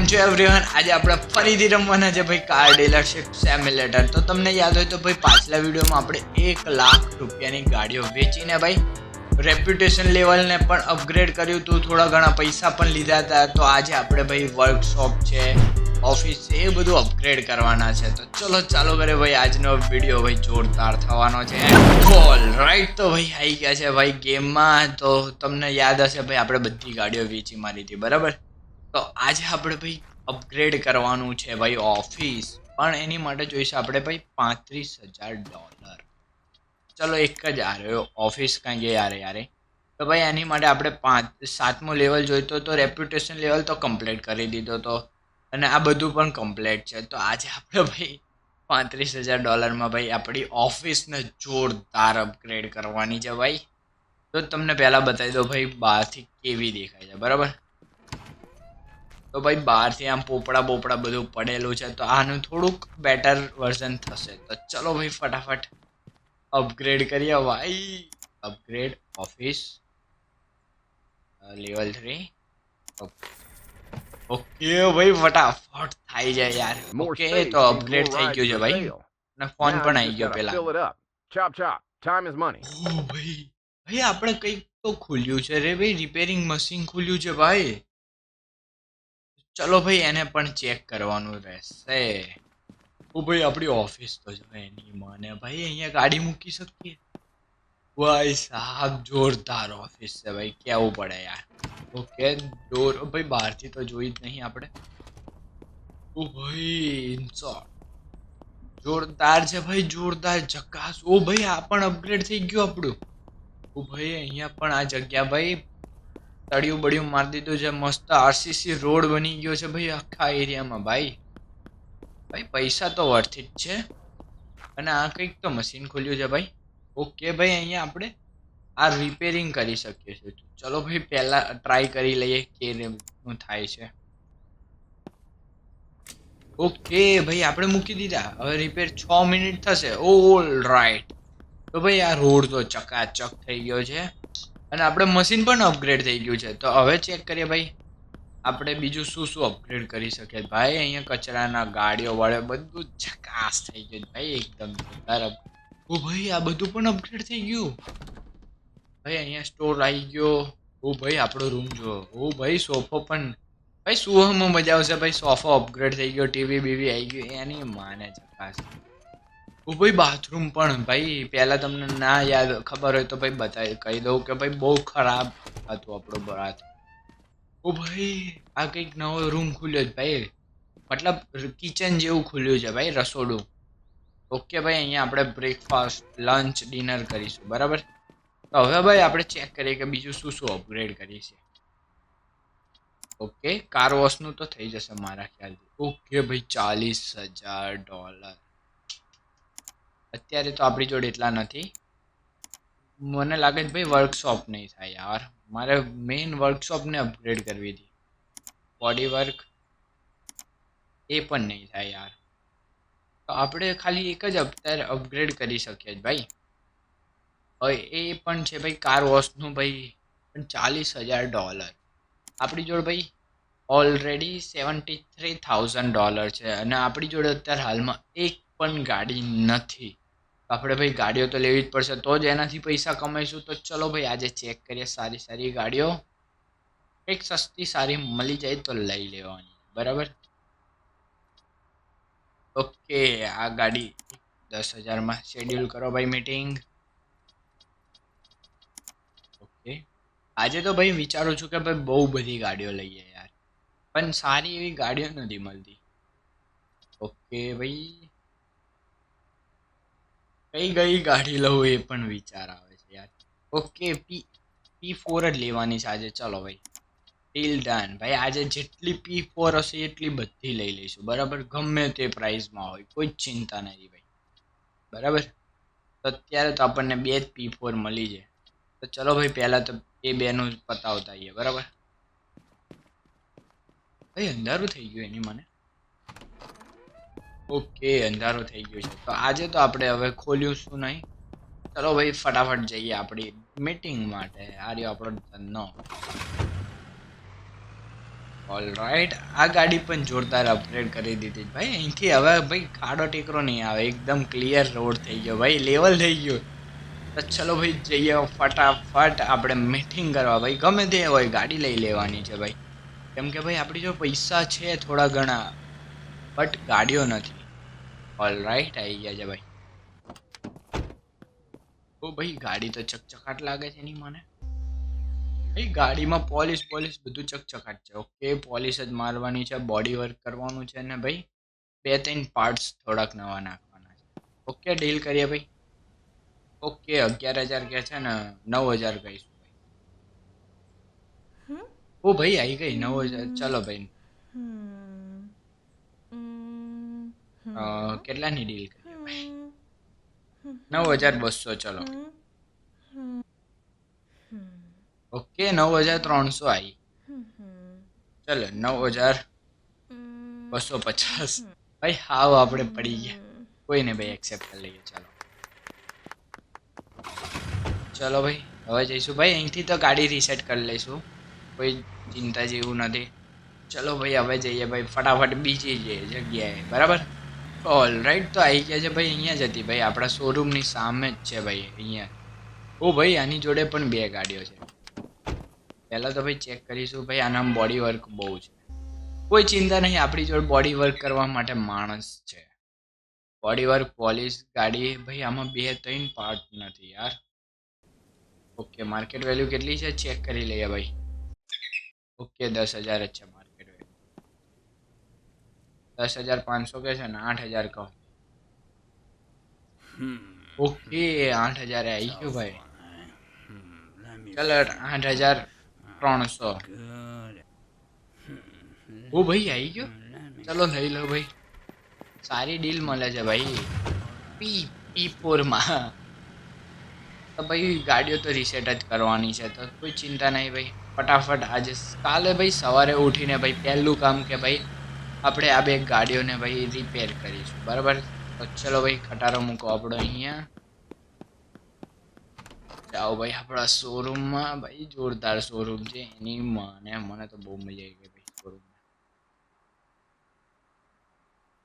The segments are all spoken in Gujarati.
કેમ છો એવરીવન આજે આપણે ફરીથી રમવાના છે ભાઈ કાર ડીલરશિપ સેમ્યુલેટર તો તમને યાદ હોય તો ભાઈ પાછલા વિડીયોમાં આપણે એક લાખ રૂપિયાની ગાડીઓ વેચીને ભાઈ રેપ્યુટેશન લેવલને પણ અપગ્રેડ કર્યું. હતું થોડા ઘણા પૈસા પણ લીધા હતા. તો આજે આપણે ભાઈ વર્કશોપ છે ઓફિસ છે, એ બધું અપગ્રેડ કરવાના છે. તો ચલો, ચાલો કરે ભાઈ આજનો વીડિયો ભાઈ જોરદાર થવાનો છે. ઓલ રાઈટ તો ભાઈ આવી ગયા છે ભાઈ ગેમમાં તો તમને યાદ હશે ભાઈ આપણે બધી ગાડીઓ વેચી મારી હતી. બરાબર? તો આજે આપણે ભાઈ અપગ્રેડ કરવાનું છે ભાઈ ઓફિસ પણ એની માટે જોઈશે આપણે ભાઈ પાંત્રીસ હજાર ડોલર ચલો એક જ આ રહ્યો ઓફિસ કાંઈ ગયા યારે યારે. તો ભાઈ એની માટે આપણે પાંચ, સાતમો લેવલ જોઈતો તો રેપ્યુટેશન લેવલ તો કમ્પ્લીટ કરી દીધો તો. અને આ બધું પણ કમ્પ્લીટ છે. તો આજે આપણે ભાઈ પાંત્રીસ હજાર ડોલરમાં ભાઈ આપણી ઓફિસને જોરદાર અપગ્રેડ કરવાની છે ભાઈ. તો તમને પહેલાં બતાવી દો ભાઈ બહારથી કેવી દેખાય છે, બરાબર? તો ભાઈ બહારથી આમ પોપડા બોપડા બધું પડેલું છે તો આનું થોડુંક બેટર વર્ઝન થશે. તો ચલો ભાઈ ફટાફટ અપગ્રેડ કરીએ. ભાઈ upgrade office level three okay ભાઈ ફટાફટ થઈ જાય યાર. ઓકે તો અપગ્રેડ થઈ ગયું છે ભાઈ. અને ફોન પણ આવી ગયો પેલા. Fill it time is. ઓ ભાઈ ભાઈ આપણે કંઈક તો ખુલ્યું છે રે ભાઈ. રિપેરિંગ મશીન ખુલ્યું છે ભાઈ. ચલો ભાઈ, એને પણ ચેક કરવાનું રહેશે. ઓ ભાઈ, આપણી ઓફિસ તો જો એની મને ભાઈ, અહીંયા ગાડી મૂકી શકીએ? ભાઈ, સાહેબ, જોરદાર ઓફિસ છે ભાઈ, કેવું પડે યાર. ઓકે ડોર ભાઈ, બહારથી તો જોઈ જ નહીં આપણે. ઓ ભાઈ ઇન્સોર્ટ જોરદાર છે ભાઈ, જોરદાર જકાસ ઓ ભાઈ, આ પણ અપગ્રેડ થઈ ગયું આપણું. ઓ ભાઈ, અહીંયા પણ આ જગ્યા ભાઈ તળિયું બળિયું મારી દીધું છે, મસ્ત આરસીસી રોડ બની ગયો છે ભાઈ આખા એરિયામાં ભાઈ. ભાઈ પૈસા તો વર્થ જ છે. અને આ કંઈક તો મશીન ખોલ્યું છે ભાઈ. ઓકે ભાઈ, અહીંયા આપણે આ રિપેરિંગ કરી શકીએ છીએ. ચલો ભાઈ, પહેલા ટ્રાય કરી લઈએ કે રીતનું થાય છે. ઓકે ભાઈ, આપણે મૂકી દીધા. હવે રિપેર છ મિનિટ થશે. ઓલ રાઈટ તો ભાઈ, આ રોડ તો ચકાચક થઈ ગયો છે. અને આપણે મશીન પણ અપગ્રેડ થઈ ગયું છે. તો હવે ચેક કરીએ ભાઈ, આપણે બીજું શું શું અપગ્રેડ કરી શકીએ? ભાઈ, અહીંયા કચરાના ગાડીઓ વાળે બધું ચકાસ થઈ ગયું ભાઈ, એકદમ જોરદાર ઓ ભાઈ, આ બધું પણ અપગ્રેડ થઈ ગયું. ભાઈ, અહીંયા સ્ટોર આવી ગયો. ઓ ભાઈ, આપણો રૂમ જો ઓ ભાઈ, સોફો પણ ભાઈ સુવામાં મજા આવશે ભાઈ? સોફો અપગ્રેડ થઈ ગયો ટીવી બીવી આવી ગયું. એની માને ચકાસ. ઓ ભાઈ બાથરૂમ પણ ભાઈ, પહેલાં તમને ના યાદ ખબર હોય તો ભાઈ બતાવી, કહી દઉં કે ભાઈ બહુ ખરાબ હતું આપણો બાથ ઓ ભાઈ, આ કંઈક નવો રૂમ ખુલ્યો છે ભાઈ. મતલબ કિચન જેવું ખુલ્યું છે ભાઈ, રસોડું. ઓકે ભાઈ, અહીંયા આપણે બ્રેકફાસ્ટ લંચ ડિનર કરીશું, બરાબર? તો હવે ભાઈ આપણે ચેક કરીએ કે બીજું શું શું અપગ્રેડ છીએ. ઓકે કાર વોશનું તો થઈ જશે મારા ખ્યાલથી. ઓકે ભાઈ, ચાલીસ હજાર ડોલર અત્યારે તો આપણી જોડે એટલા નથી. મને લાગે છે ભાઈ વર્કશોપ નહીં થાય યાર. મારે મેઇન વર્કશોપને અપગ્રેડ કરવી હતી. બોડી વર્ક એ પણ નહીં થાય યાર. તો આપણે ખાલી એક જ અત્યારે અપગ્રેડ કરી શકીએ ભાઈ. હવે એ પણ છે ભાઈ કાર વોશનું ભાઈ પણ ચાલીસ હજાર ડોલર આપણી જોડે ભાઈ already seventy three thousand dollar છે અને આપણી જોડે અત્યારે હાલમાં એક પણ ગાડી નથી. આપણે ભાઈ ગાડીઓ તો લેવી જ પડશે. તો જ એનાથી પૈસા કમાઈશું. તો ચલો ભાઈ, આજે ચેક કરીએ સારી સારી ગાડીઓ. એક સસ્તી સારી મળી જાય તો લઈ લેવાની. બરાબર? ઓકે, આ ગાડી દસ હજારમાં શેડ્યુલ કરો ભાઈ મીટિંગ ઓકે. આજે તો ભાઈ વિચારું છું કે ભાઈ બહુ બધી ગાડીઓ લઈએ યાર. પણ સારી એવી ગાડીઓ નથી મળતી. ઓકે ભાઈ. કઈ કઈ ગાડી લઉં એ પણ વિચાર આવે છે યાર. ઓકે પી પી ફોર જ લેવાની છે આજે. ચલો ભાઈ. ટીલ ડન ભાઈ, આજે જેટલી પી ફોર હશે એટલી બધી લઈ લઈશું. બરાબર? ગમે તે પ્રાઇઝમાં હોય. કોઈ જ ચિંતા નથી ભાઈ. બરાબર? તો અત્યારે તો આપણને બે જ પી ફોર મળી છે. તો ચલો ભાઈ, પહેલાં તો એ બેનું પતાવતા આવીએ. બરાબર? ભાઈ, અંધારું થઈ ગયું એની મને. ઓકે, અંધારો થઈ ગયો છે. તો આજે તો આપણે હવે ખોલ્યું શું નહીં? ચલો ભાઈ, ફટાફટ જઈએ આપણી મીટિંગ માટે. આ રહ્યો આપણો ધંધો ઓલ રાઈટ આ ગાડી પણ જોરદાર અપગ્રેડ કરી દીધી ભાઈ, અહીંથી હવે ભાઈ ખાડો ટેકરો નહીં આવે. એકદમ ક્લિયર રોડ થઈ ગયો. ભાઈ લેવલ થઈ ગયો. તો ચલો ભાઈ, જઈએ ફટાફટ આપણે મીટિંગ કરવા. ભાઈ, ગમે તે હોય, ગાડી લઈ લેવાની છે ભાઈ. કેમ કે ભાઈ, આપણી જો પૈસા છે થોડા ઘણા બટ ગાડીઓ નથી. ઓલ રાઈટ આવી ગયા છે ભાઈ. ઓ ભાઈ ગાડી તો ચકચકાટ લાગે છે ની મને. ભાઈ ગાડીમાં પોલીસ પોલીસ બધું ચકચકાટ છે. ઓકે પોલીસ જ મારવાની છે બોડી વર્ક કરવાનું છે ને ભાઈ. બે ત્રણ પાર્ટ્સ થોડાક નવા નાખવાના છે. ઓકે ડીલ કરીએ ભાઈ. ઓકે અગિયાર હજાર કે છે ને નવ હજાર કહીશું ભાઈ? ઓ ભાઈ આવી ગઈ નવ હજાર. ચલો ભાઈ. કેટલાની ડીલ નવ હજાર બસો ચલો. ઓકે નવ હજાર ત્રણસો આવી. ચલો નવ હજાર બસો પચાસ. ભાઈ હાવ આપણે પડી ગયા. કોઈ ને ભાઈ એક્સેપ્ટ કરી લઈએ ચાલો. ચલો ભાઈ હવે જઈશું. ભાઈ અહીંથી તો ગાડી રીસેટ કરી લઈશું. કોઈ ચિંતા જેવું નથી. ચલો ભાઈ હવે જઈએ ભાઈ. ફટાફટ બીજી જગ્યાએ બરાબર? ઓલ રાઈટ તો આવી ગયા છે, ભાઈ, અહીંયા જ હતી, ભાઈ, આપણા શોરૂમની સામે જ છે, ભાઈ, અહીંયા. ઓ ભાઈ, આની જોડે પણ બે ગાડીઓ છે. પહેલાં તો ભાઈ ચેક કરીશું, ભાઈ આનામ બોડી વર્ક બહુ છે. કોઈ ચિંતા નહીં, આપણી જોડે બોડી વર્ક કરવા માટે માણસ છે. બોડી વર્ક પોલીસ ગાડી, ભાઈ, આમાં બે ત્રણ પાર્ટ નથી, યાર. ઓકે માર્કેટ વેલ્યુ કેટલી છે? ચેક કરી લઈએ, ભાઈ. ઓકે દસ હજાર જ છે દસ હજાર પાંચસો કે છે ને આઠ હજાર કહો. ઓકે આઠ હજાર આવી ગયું ભાઈ. ચલો આઠ હજાર ત્રણસો. ઓ ભાઈ આવી ગયો? ચલો લઈ લો ભાઈ. સારી ડીલ મળે છે ભાઈ. પી પી ફોરમાં તો ભાઈ ગાડીઓ તો રીસેટ જ કરવાની છે તો કોઈ ચિંતા નહીં ભાઈ. ફટાફટ આજે કાલે ભાઈ સવારે ઉઠીને ભાઈ પહેલું કામ કે ભાઈ આપણે આ બે ગાડીઓને ભાઈ રિપેર કરીશું. બરાબર? તો ચલો ભાઈ, ખટારો મૂકો આપણો અહીંયા. જાઓ ભાઈ, આપણા શોરૂમમાં ભાઈ, જોરદાર શોરૂમ છે. એની મને મને તો બહુ મજા આવી ગઈ ભાઈ શોરૂમ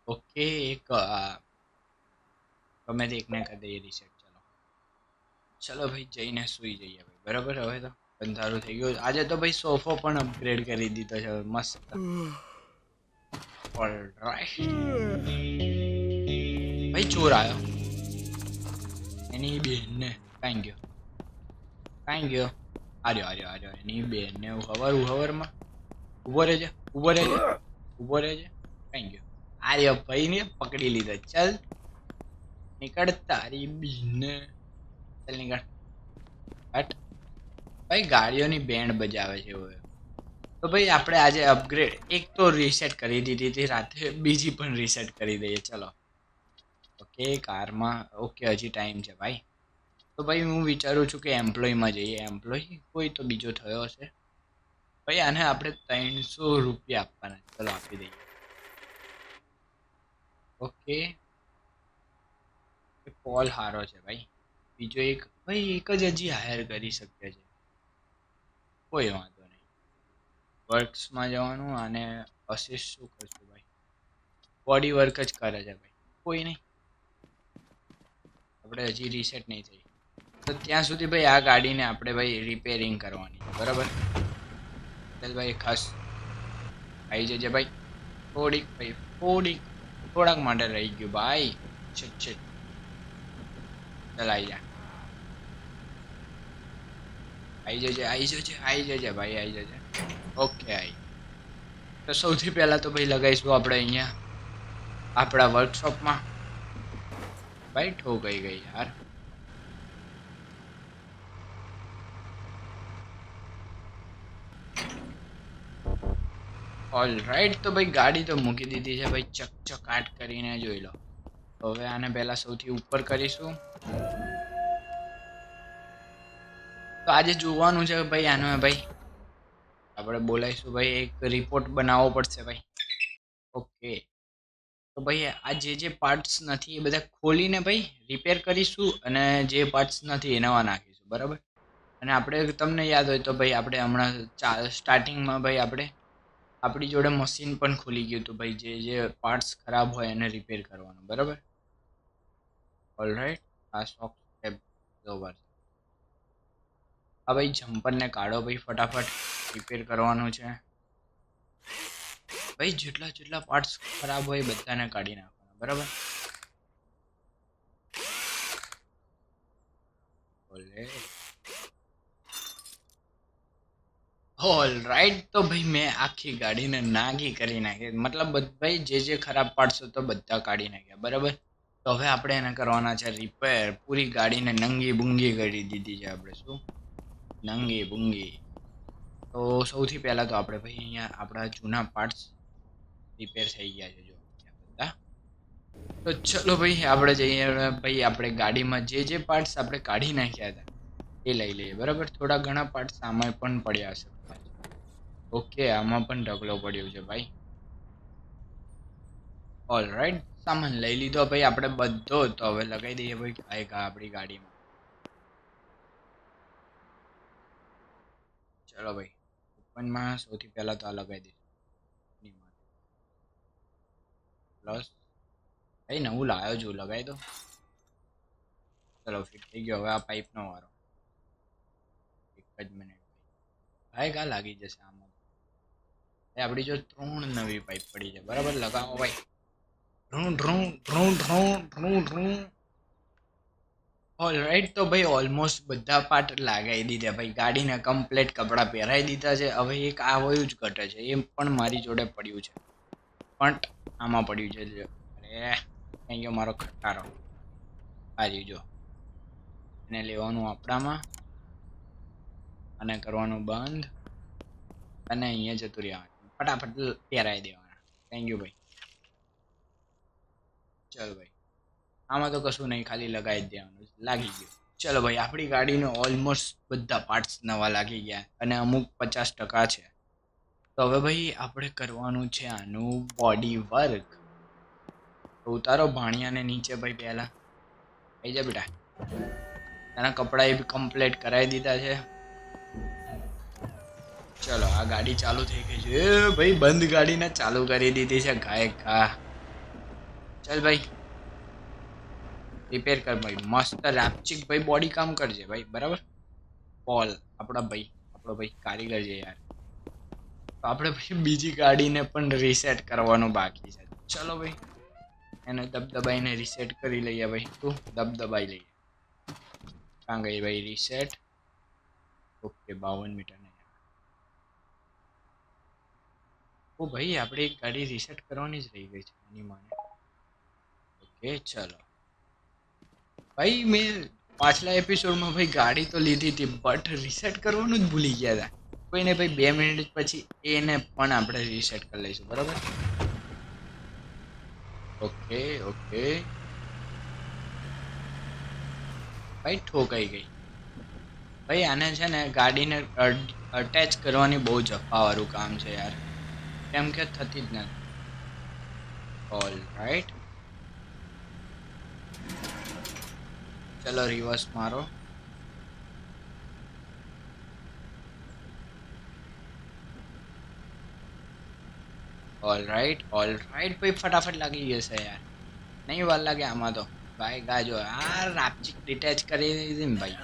ઓકે, એક તમે તે એકને કરી દઈએ રિસેટ ચલો. ચલો ભાઈ, જઈને સૂઈ જઈએ ભાઈ. બરાબર? હવે તો બંધારું થઈ ગયું. આજે તો ભાઈ સોફો પણ અપગ્રેડ કરી દીધો છે. મસ્ત. ભાઈ ચોર આવ્યો એની બેનને કાંઈ ગયો કાંઈ ગયો આર્યો આર્યો આર્યો એની બેનને હવાર હવારમાં ઊભો રહેજે ઊભો રહેજે ઊભો રહેજે કાંઈ ગયો આર્યો ભાઈને પકડી લીધો ચાલ નીકળ તારી બીને ચાલ નીકળ હટ ભાઈ ગાડીઓની બેન્ડ બજાવે છે હવે તો ભાઈ આપણે આજે અપગ્રેડ એક તો રીસેટ કરી દીધી હતી, રાતે બીજી પણ રીસેટ કરી દઈએ, ચલો. ઓકે, કારમાં, ઓકે, હજી ટાઈમ છે ભાઈ. તો ભાઈ હું વિચારું છું કે એમ્પ્લોયમાં જઈએ. એમ્પ્લોય કોઈ તો બીજો થયો હશે. ભાઈ આને આપણે ત્રણસો રૂપિયા આપવાના. ચલો, આપી દઈએ. ઓકે. પોલ હારો છે ભાઈ. બીજો એક, ભાઈ એક જ હજી હાયર કરી શકે છે કોઈ વાંધો વર્ક્સમાં જવાનું અને અસિસ્ટ શું કરશું ભાઈ? બોડી વર્ક જ કરે છે ભાઈ. કોઈ નહીં. આપણે હજી રીસેટ નહીં થઈ. તો ત્યાં સુધી ભાઈ આ ગાડીને આપણે ભાઈ રિપેરિંગ કરવાની બરાબર? ભાઈ, ખાસ આવી જજે ભાઈ. થોડીક ભાઈ, થોડીક, થોડાક માટે રહી ગયું ભાઈ. છે છે ચાલ આવી જા. આવી જજે આવી જજે આવી જજે ભાઈ આવી જજે. ઓકે તો સૌથી પહેલા તો ભાઈ લગાવીશું આપણે અહીંયા, આપણા વર્કશોપમાં ભાઈ ઠો ગઈ ગઈ યાર. ઓલ રાઈટ તો ભાઈ ગાડી તો મૂકી દીધી છે, ભાઈ ચકચકાટ કરીને જોઈ લો. હવે આને પહેલા સૌથી ઉપર કરીશું. તો આજે જોવાનું છે ભાઈ, આનો ભાઈ. આપણે બોલાવીશું ભાઈ, એક રિપોર્ટ બનાવવો પડશે ભાઈ. ઓકે તો ભાઈ, આ જે જે પાર્ટ્સ નથી એ બધા ખોલીને ભાઈ રિપેર કરીશું અને જે પાર્ટ્સ નથી એ નવા નાખીશું, બરાબર? અને આપણે તમને યાદ હોય તો ભાઈ, આપણે હમણાં સ્ટાર્ટિંગમાં ભાઈ આપણે આપણી જોડે મશીન પણ ખુલી ગયું હતું ભાઈ, જે જે પાર્ટ્સ ખરાબ હોય એને રિપેર કરવાનું, બરાબર? ઓલરાઈટ આ શોક હા ભાઈ જમ્પરને કાઢો ભાઈ ફટાફટ. રિપેર કરવાનું છે. ભાઈ, જેટલા જેટલા પાર્ટ્સ ખરાબ હોય બધાને કાઢી નાખવાના, બરાબર? રાઈટ તો ભાઈ મેં આખી ગાડીને નાગી કરી નાખી. મતલબ ભાઈ, જે જે ખરાબ પાર્ટ્સ હતો બધા કાઢી નાખ્યા, બરાબર? તો હવે આપણે એને કરવાના છે રિપેર પૂરી ગાડીને નંગી બુંગી કરી દીધી છે આપણે, શું? નંગી બુંગી તો સૌથી પહેલાં તો આપણે ભાઈ અહીંયા આપણા જૂના પાર્ટ્સ રિપેર થઈ ગયા છે જો બધા. તો ચલો ભાઈ, આપણે જઈએ, ભાઈ, આપણે ગાડીમાં જે જે પાર્ટ્સ આપણે કાઢી નાખ્યા હતા, એ લઈ લઈએ, બરાબર? થોડા ઘણા પાર્ટ્સ આમાં પણ પડ્યા હશે. ઓકે આમાં પણ ઢગલો પડ્યો છે ભાઈ. ઓલ રાઈટ સામાન લઈ લીધો ભાઈ, આપણે બધો તો હવે લગાવી દઈએ ભાઈ આપણી ગાડીમાં. ચલો ભાઈ. ઓપનમાં સૌથી પહેલાં તો આ લગાવી દઈશું. પ્લસ ભાઈ, નવું લાવ્યો છું, લગાવી દો. ચલો ફિટ થઈ ગયો. હવે આ પાઇપનો વારો. એક જ મિનિટ ભાઈ, કા લાગી જશે આમાં? એ આપણી જો ત્રણ નવી પાઇપ પડી છે. બરાબર? લગાવો, ભાઈ. ડ્રું ડ્રું ડ્રું ડ્રું ડ્રું ડ્રું ઓલ રાઈટ તો ભાઈ ઓલમોસ્ટ બધા પાર્ટ લગાવી દીધા. ભાઈ ગાડીને કમ્પ્લેટ કપડાં પહેરાવી દીધા છે. હવે એક આ વયું જ ઘટે છે. એ પણ મારી જોડે પડ્યું છે. પણ આમાં પડ્યું છે. અરે, અહીં ગયો મારો ખટારો. રહ્યું, જો. એને લેવાનું આપણામાં. અને કરવાનું બંધ. અને અહીંયા જતું રહેવાનું. ફટાફટ પહેરાવી દેવાના. થેન્ક યુ ભાઈ. ચાલો, ભાઈ. આમાં તો કશું નહીં, ખાલી લગાવી દેવાનું. લાગી ગયું. ચલો ભાઈ, આપણી ગાડીને ઓલમોસ્ટ બધા પાર્ટ્સ નવા લાગી ગયા અને અમુક પચાસ ટકા છે. તો હવે ભાઈ, આપણે કરવાનું છે આનું બોડી વર્ક ઉતારો ભાણિયાને નીચે ભાઈ પહેલા. થઈ જા બેટા. એના કપડાં એ કમ્પ્લીટ કરાવી દીધા છે. ચલો, આ ગાડી ચાલુ થઈ ગઈ છે. ભાઈ, બંધ ગાડીને ચાલુ કરી દીધી છે. ગાય ઘા ચાલ ભાઈ. રિપેર કર ભાઈ. મસ્ત રેપચિક ભાઈ બોડી કામ કરજે ભાઈ. બરાબર? પોલ આપણા ભાઈ. આપણો ભાઈ કારીગર છે યાર. તો આપણે ભાઈ બીજી ગાડીને પણ રીસેટ કરવાનું બાકી છે. ચલો ભાઈ. એને દબદબાઈને રીસેટ કરી લઈએ ભાઈ. તું દબદબાઈ લઈએ ક્યાં ગઈ ભાઈ રીસેટ ઓકે, બાવન મીટર ઓ ભાઈ, આપણે એક ગાડી રીસેટ કરવાની જ રહી ગઈ છે. ઓકે, ચલો. ભાઈ, મેં પાછલા એપિસોડમાં ભાઈ ગાડી તો લીધી હતી બટ રીસેટ કરવાનું જ ભૂલી ગયા હતા. કોઈને ભાઈ બે મિનિટ પછી એને પણ આપણે રીસેટ કરી લઈશું, બરાબર? Okay okay. ભાઈ, ઠોકાઈ ગઈ. ભાઈ, આને છે ને ગાડીને અટેચ કરવાની બહુ જફાવાળું કામ છે યાર. કેમ કે થતી જ નથી. ઓલ રાઈટ ચલો રિવર્સ મારો ઓલ રાઈટ ઓલ રાઈટ ભાઈ ફટાફટ લાગી જશે યાર નહીં વાર લાગે આમાં તો ભાઈ ગાજો આ રાપચીક ડિટેચ કરી દીધી ને ભાઈ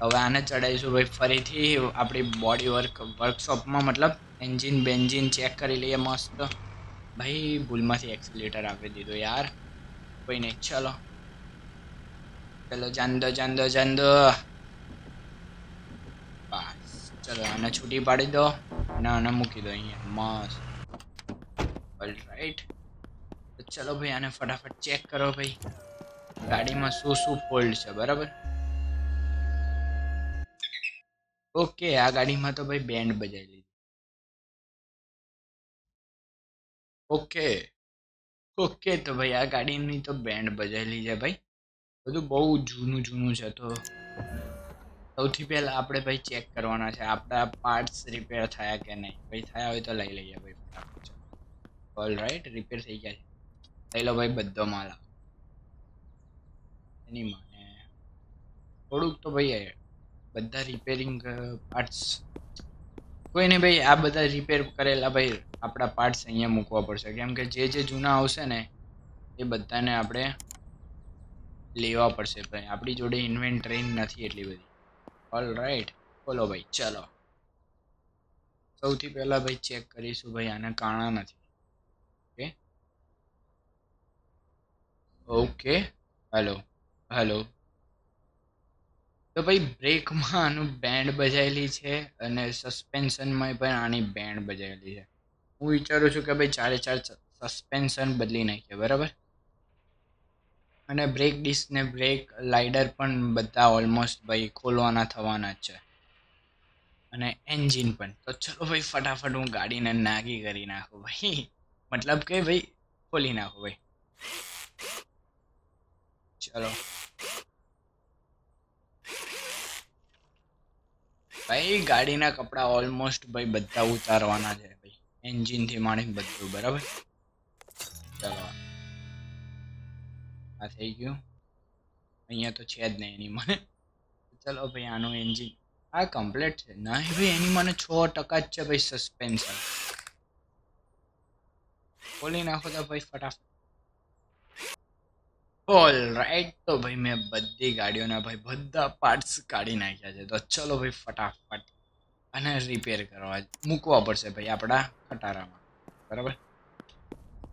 હવે આને ચડાવીશું ભાઈ ફરીથી આપણી બોડી વર્ક વર્કશોપમાં મતલબ એન્જિન બેન્જિન ચેક કરી લઈએ મસ્ત ભાઈ ભૂલમાંથી એક્સિલેટર આપી દીધો યાર કોઈ નહીં ચલો ચલો જાંદો જાંદો જાંદો બસ. ચલો, આને છૂટી પાડી દો અને આને મૂકી દો અહીંયા. મસ્ત. રાઈટ તો ચલો ભાઈ, આને ફટાફટ ચેક કરો ભાઈ. ગાડીમાં શું શું ફોલ્ડ છે, બરાબર? ઓકે, આ ગાડીમાં તો ભાઈ બેન્ડ બજાવી લીધી. ઓકે. ઓકે, તો ભાઈ, આ ગાડીની તો બેન્ડ બજાવી છે ભાઈ. બધું બહુ જૂનું જૂનું છે તો. સૌથી પહેલા આપણે ભાઈ ચેક કરવાના છે, આપણા પાર્ટ્સ રિપેર થયા કે નહીં? ભાઈ થયા હોય તો લઈ લઈએ ભાઈ ઓલ રાઈટ રિપેર થઈ ગયા છે. લઈ લો ભાઈ બધો માલ એની માને થોડુંક તો ભાઈ બધા રિપેરિંગ પાર્ટ્સ કોઈ નહીં ભાઈ, આ બધા રિપેર કરેલા ભાઈ આપણા પાર્ટ્સ અહીંયા મૂકવા પડશે. કેમ કે જે જે જૂના આવશે ને, એ બધાને આપણે લેવા પડશે ભાઈ. આપણી જોડે ઇન્વેન્ટરી નથી એટલી બધી. ઓલ રાઈટ બોલો ભાઈ, ચલો. સૌથી પહેલા ભાઈ ચેક કરીશું ભાઈ, આને કાણા નથી. ઓકે ઓકે હેલો હેલો તો ભાઈ બ્રેકમાં આનું બેન્ડ બજાયેલી છે અને સસ્પેન્શનમાં પણ આની બેન્ડ બજાયેલી છે. હું વિચારું છું કે ભાઈ ચારે ચાર સસ્પેન્શન બદલી નાખીએ, બરાબર? અને બ્રેક ડિસ્ક ને બ્રેક લાઇડર પણ બધા ઓલમોસ્ટ ભાઈ ખોલવાના થવાના છે. અને એન્જિન પણ. તો ચલો ભાઈ, ફટાફટ હું ગાડીને નાગી કરી નાખું ભાઈ. મતલબ કે ભાઈ, ખોલી નાખું ભાઈ. ચલો. ભાઈ, ગાડીના કપડાં ઓલમોસ્ટ ભાઈ બધા ઉતારવાના છે ભાઈ. એન્જિનથી માંડીને બધું, બરાબર? ચલો. આ થઈ ગયું. અહીંયા તો છે જ નહીં એની મને ચલો ભાઈ, આનું એન્જિન આ કમ્પ્લીટ છે. ના ભાઈ એની મને છ ટકા જ છે ભાઈ સસ્પેન્શન ખોલી નાખો તો ભાઈ ફટાફટ. ઓલ રાઈટ તો ભાઈ મેં બધી ગાડીઓના ભાઈ બધા પાર્ટ્સ કાઢી નાખ્યા છે. તો ચલો ભાઈ ફટાફટ. અને રિપેર કરવા મૂકવા પડશે ભાઈ આપણા ખટારામાં. બરાબર?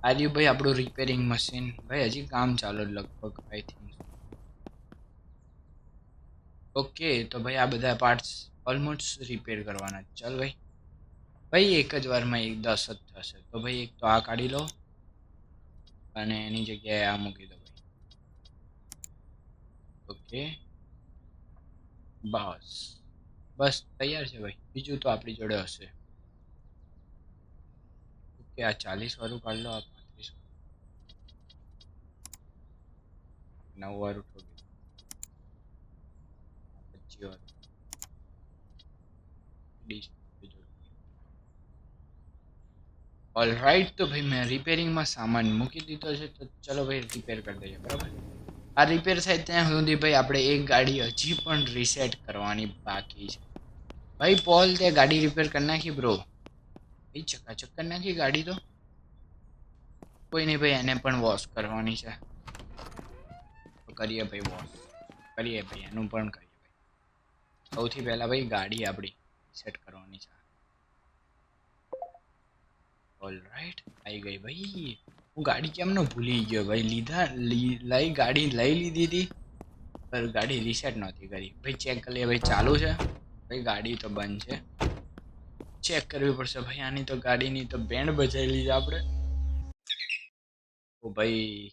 આ રહ્યું ભાઈ આપણું રિપેરિંગ મશીન ભાઈ હજી કામ ચાલુ લગભગ આઈ થિંક ઓકે તો ભાઈ આ બધા પાર્ટ્સ ઓલમોસ્ટ રિપેર કરવાના ચાલ ભાઈ. ભાઈ એક જ વારમાં એક દસ જ થશે. તો ભાઈ એક તો આ કાઢી લો અને એની જગ્યાએ આ મૂકી દો ભાઈ. ઓકે બસ. બસ, તૈયાર છે ભાઈ. બીજું તો આપણી જોડે હશે. ઓકે આ ચાલીસ વાળું કાઢ લો આ પાંત્રીસ નવ વાળું ઠોકી દો. આ પચીસ વાળું ડીશ ઓલ રાઈટ તો ભાઈ મેં રિપેરિંગમાં સામાન મૂકી દીધો છે તો ચલો ભાઈ રિપેર કરી દઈએ બરાબર આ રિપેર થાય ત્યાં સુધી ભાઈ આપણે એક ગાડી હજી પણ રીસેટ કરવાની બાકી છે ભાઈ પોલ તે ગાડી રિપેર કરી નાખી બ્રો ભાઈ ચકાચક નાખી ગાડી તો? કોઈ નહીં ભાઈ, એને પણ વોશ કરવાની છે. કરીએ ભાઈ વોશ કરીએ ભાઈ, એનું પણ કરીએ ભાઈ. સૌથી પહેલાં ભાઈ ગાડી આપણી સેટ કરવાની છે. ઓલ રાઈટ આવી ગઈ ભાઈ. હું ગાડી કેમ ન ભૂલી ગયો ભાઈ? લીધા લઈ ગાડી લઈ લીધી હતી પર ગાડી રિસેટ નહોતી કરી. ભાઈ ચેક કરી ભાઈ ચાલુ છે? ભાઈ ગાડી તો બંધ છે. ચેક કરવી પડશે ભાઈ. આની તો ગાડીની તો બેન્ડ બજાવી લીધી આપણે. ઓ ભાઈ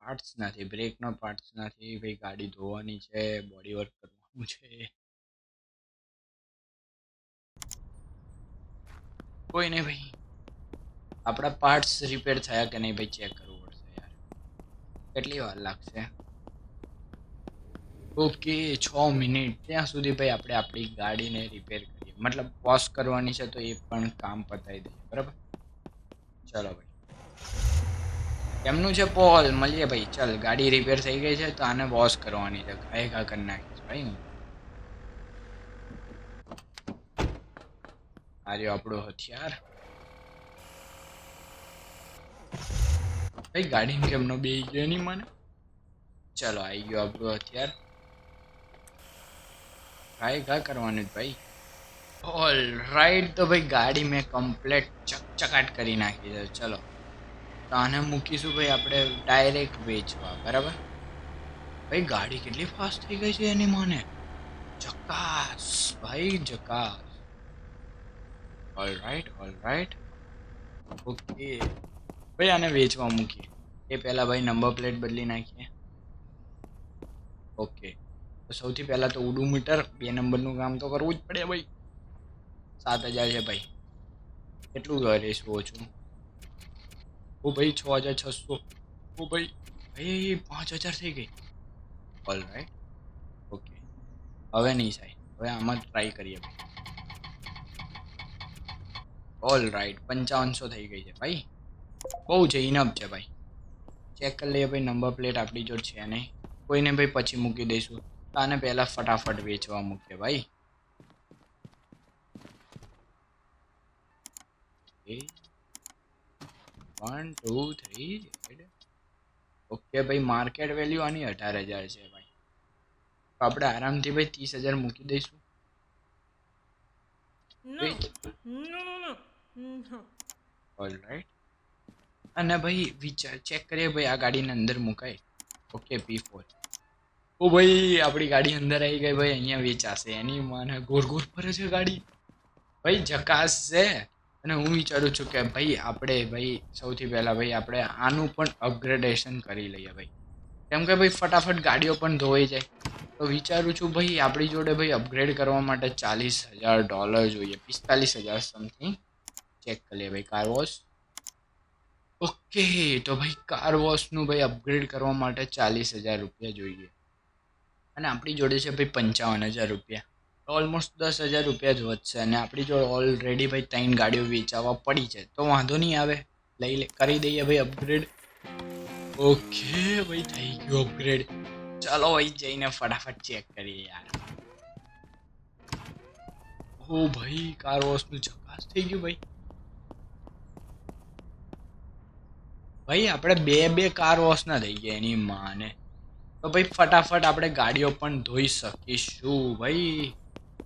પાર્ટ્સ નથી બ્રેકનો પાર્ટ્સ નથી. ભાઈ, ગાડી ધોવાની છે બોડી વર્ક કરવાનું છે. કોઈ નહીં ભાઈ. આપણા પાર્ટ્સ રિપેર થયા કે નહીં ભાઈ ચેક કરવું પડશે યાર. કેટલી વાર લાગશે? ઓકે, છ મિનિટ. ત્યાં સુધી ભાઈ આપણે આપણી ગાડીને રિપેર કરીએ મતલબ વોશ કરવાની છે તો એ પણ કામ પતાવી દઈએ, બરાબર? ચલો ભાઈ. કેમનું છે પોલ, મળીએ ભાઈ, ચાલ, ગાડી રિપેર થઈ ગઈ છે તો આને વોશ કરવાની છે. ઘાય ઘા કરી નાખીશ, ભાઈ હું. આ રહ્યો આપણું હથિયાર. ભાઈ ગાડીને કેમનો બે ગયો નહીં મને? ચલો આવી ગયો આપણો હથિયાર. ઘાય ઘા કરવાનું જ ભાઈ. ઓલ રાઈટ તો ભાઈ ગાડી મેં કમ્પ્લેટ ચકચકાટ કરી નાખી છે. ચલો. તો આને મૂકીશું ભાઈ આપણે ડાયરેક્ટ વેચવા, બરાબર? ભાઈ ગાડી કેટલી ફાસ્ટ થઈ ગઈ છે એની મને? જકાસ, ભાઈ જકાસ. All right all right okay ભાઈ આને વેચવા મૂકીએ એ પહેલાં ભાઈ નંબર પ્લેટ બદલી નાખીએ. ઓકે સૌથી પહેલાં તો ઉડુમીટર બે નંબરનું કામ તો કરવું જ પડે ભાઈ. સાત હજાર છે ભાઈ. કેટલું કરીશું ઓછું? ઓ ભાઈ, છ હજાર છસો. ઓ ભાઈ ભાઈ પાંચ હજાર થઈ ગઈ. ઓલ રાઈટ ઓકે હવે નહીં થાય. હવે આમાં ટ્રાય કરીએ ઓલ રાઈટ પંચાવનસો થઈ ગઈ છે ભાઈ. બહુ છે ઇનફ છે ભાઈ. ચેક કરી લઈએ ભાઈ નંબર પ્લેટ આપણી જોડ છે નહીં. કોઈને ભાઈ પછી મૂકી દઈશું. તો આને પહેલાં ફટાફટ વેચવા મૂકીએ ભાઈ. વન ટુ થ્રી ઓકે ભાઈ માર્કેટ વેલ્યુ આની અઢાર હજાર છે ભાઈ. તો આપણે આરામથી ભાઈ ત્રીસ હજાર મૂકી દઈશું. ઓલરાઈટ અને ભાઈ વિચાર ચેક કરીએ ભાઈ આ ગાડીને અંદર મુકાય. ઓકે પી ફોર ઓ ભાઈ આપણી ગાડી અંદર આવી ગઈ ભાઈ અહીંયા વેચાશે. એની મને ગોર ગોર ફરે છે ગાડી. ભાઈ જકાસ છે. અને હું વિચારું છું કે ભાઈ, આપણે ભાઈ, સૌથી પહેલાં ભાઈ આપણે આનું પણ અપગ્રેડેશન કરી લઈએ ભાઈ. કેમ કે ભાઈ, ફટાફટ ગાડીઓ પણ ધોવાઈ જાય. તો વિચારું છું ભાઈ, આપણી જોડે ભાઈ અપગ્રેડ કરવા માટે ચાલીસ હજાર ડોલર જોઈએ. પિસ્તાલીસ હજાર સમથિંગ ચેક કરીએ ભાઈ કાર વોશ ઓકે તો ભાઈ કાર વોશનું ભાઈ અપગ્રેડ કરવા માટે ચાલીસ હજાર રૂપિયા જોઈએ. અને આપણી જોડે છે ભાઈ પંચાવન હજાર રૂપિયા. ઓલમોસ્ટ દસ હજાર રૂપિયા જ વધશે. અને આપણી જોડે ઓલરેડી ભાઈ ત્રણ ગાડીઓ વેચાવા પડી છે, તો વાંધો નહીં આવે. લઈ લે, કરી દઈએ ભાઈ અપગ્રેડ ઓકે ભાઈ થઈ ગયું અપગ્રેડ ચાલો ભાઈ જઈને ફટાફટ ચેક કરીએ યાર. ઓ ભાઈ કાર વોશનું ચકાસ થઈ ગયું ભાઈ. ભાઈ, આપણે બે બે કાર વોશ ના થઈ ગયા, એની માને. તો ભાઈ ફટાફટ આપણે ગાડીઓ પણ ધોઈ શકીશું, ભાઈ.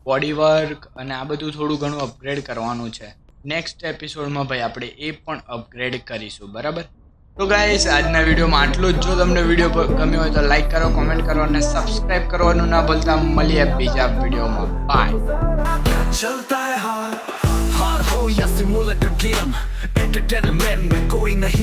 બોડી વર્ક અને આ બધું થોડું ઘણું અપગ્રેડ કરવાનું છે. નેક્સ્ટ એપિસોડમાં ભાઈ આપણે એ પણ અપગ્રેડ કરીશું, બરાબર? તો ગાઈસ આજના વિડીયોમાં આટલું જ. જો તમને વીડિયો ગમ્યો હોય તો લાઈક કરો કોમેન્ટ કરો અને સબસ્ક્રાઈબ કરવાનું ના ભૂલતા. મળીએ બીજા વિડીયોમાં. બાય ચલતા હાર હો યા સિમ્યુલેટર ગેમ એન્ટરટેનમેન્ટ મે કોઈ નહીં